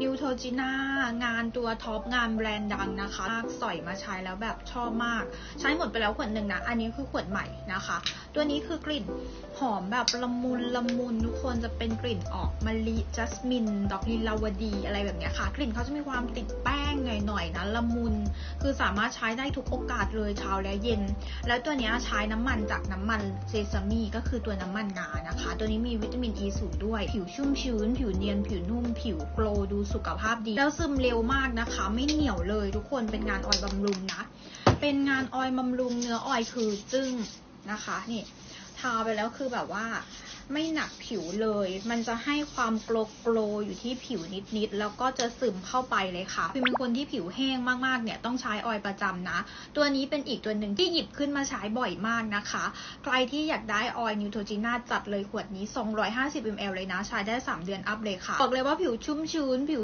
นิวโทจิน่างานตัวท็อปงานแบรนด์ดังนะคะสอยมาใช้แล้วแบบชอบมาก ใช้หมดไปแล้วขวดหนึ่งนะ อันนี้คือขวดใหม่นะคะ ตัวนี้คือกลิ่นหอมแบบละมุนละมุนทุกคนจะเป็นกลิ่นออกมะลิจัสมิน ดอกลิลาวดีอะไรแบบนี้ค่ะ กลิ่นเขาจะมีความติดแป้ง หน่อยนะละมุน คือสามารถใช้ได้ทุกโอกาสเลยเช้าและเย็น แล้วตัวนี้ใช้น้ำมันจากน้ำมันเซซามิก็คือตัวน้ำมันงานะคะ ตัวนี้มีวิตามินอ e ีสูงด้วย ผิวชุ่มชื้น ผิวเนียน ผิวนุ่ม ผิวโกลว์ดูสุขภาพดี แล้วซึมเร็วมากนะคะ ไม่เหนียวเลยทุกคนเป็นงานออยบำรุงนะ เป็นงานออยบำรุงเนื้อออยคือจึ้งนะคะนี่ทาไปแล้วคือแบบว่า ไม่หนักผิวเลย มันจะให้ความโกลโกลอยู่ที่ผิวนิดๆ แล้วก็จะซึมเข้าไปเลยค่ะพิมเป็นคนที่ผิวแห้งมากๆ เนี่ยต้องใช้ออยล์ประจำนะ ตัวนี้เป็นอีกตัวหนึ่งที่หยิบขึ้นมาใช้บ่อยมากนะคะ ใครที่อยากได้ออยล์นิวโทจิน่าจัดเลยขวดนี้ 250 ml เลยนะ ใช้ได้ 3 เดือนอัพเลยค่ะ บอกเลยว่าผิวชุ่มชื้นผิว